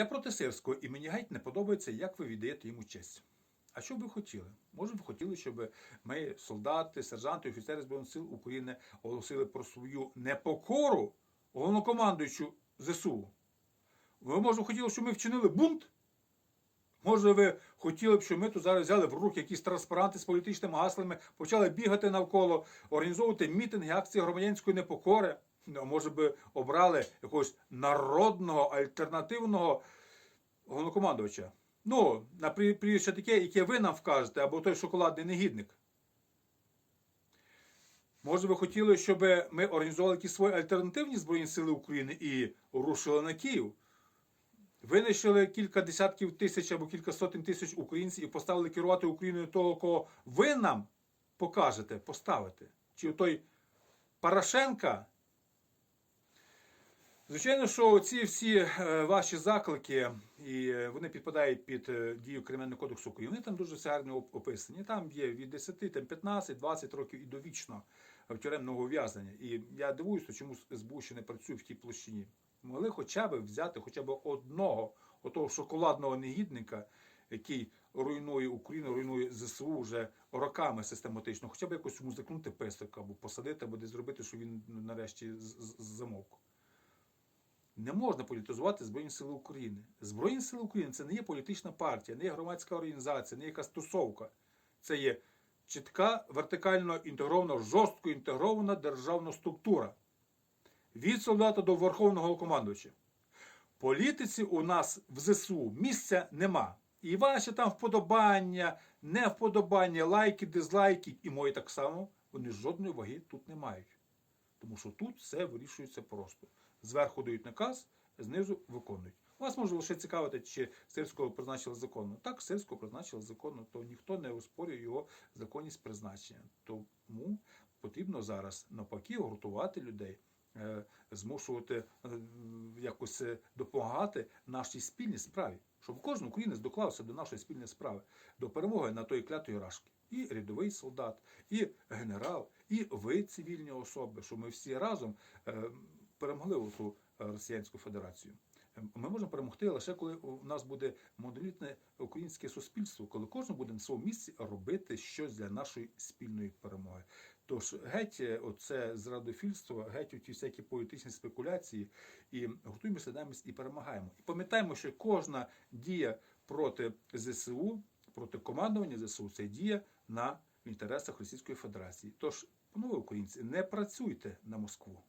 Я проти Сирського, і мені геть не подобається, як ви віддаєте йому честь. А що б ви хотіли? Може, ви хотіли, щоб ми, солдати, сержанти, офіцери Збройних сил України, оголосили про свою непокору головнокомандуючу ЗСУ? Ви, може, хотіли, щоб ми вчинили бунт? Може, ви хотіли б, щоб ми тут зараз взяли в руки якісь транспаранти з політичними гаслами, почали бігати навколо, організовувати мітинги, акції громадянської непокори? Ну, може би обрали якогось народного альтернативного головнокомандувача? Ну, на прізвище таке, яке ви нам вкажете, або той шоколадний негідник. Може, ви хотіли, щоб ми організували якісь свої альтернативні Збройні Сили України і рушили на Київ? Винищили кілька десятків тисяч або кілька сотень тисяч українців і поставили керувати Україною того, кого ви нам покажете, поставите. Чи той Порошенка? Звичайно, що ці всі е, ваші заклики, і е, вони підпадають під е, дію Кримінального кодексу України. Вони там дуже все гарно описані. Там є від 10, там 15, 20 років і довічно в тюремного ув'язнення. І я дивуюся, чому СБУ ще не працює в тій площині. Могли хоча б взяти хоча б одного отого шоколадного негідника, який руйнує Україну, руйнує ЗСУ вже роками систематично, хоча б якось йому закнути песик або посадити, або десь зробити, щоб він ну, нарешті замовк. Не можна політизувати Збройні Сили України. Збройні Сили України це не є політична партія, не є громадська організація, не є якась тусовка. Це є чітка, вертикально інтегрована, жорстко інтегрована державна структура. Від солдата до верховного командувача. Політиці у нас в ЗСУ місця нема. І ваші там вподобання, не вподобання, лайки, дизлайки, і мої так само, вони жодної ваги тут не мають. Тому що тут все вирішується просто. Зверху дають наказ, знизу виконують. Вас може лише цікавити, чи сирського призначили законно. Так, сирського призначили законно, то ніхто не оспорює його законність призначення. Тому потрібно зараз навпаки гуртувати людей, е, змушувати е, якось е, допомагати нашій спільній справі, щоб кожен українець доклався до нашої спільної справи, до перемоги на той клятої рашки. І рядовий солдат, і генерал, і ви, цивільні особи, що ми всі разом е, перемогли ту Росіянську Федерацію. Е, Ми можемо перемогти лише коли у нас буде монолітне українське суспільство, коли кожен буде на своєму місці робити щось для нашої спільної перемоги. Тож геть е, оце зрадофільство, геть оті всякі політичні спекуляції, і готуємося дамось і перемагаємо. І пам'ятаємо, що кожна дія проти ЗСУ, проти командування ЗСУ, це дія на інтересах Російської Федерації. Тож, панове українці, не працюйте на Москву.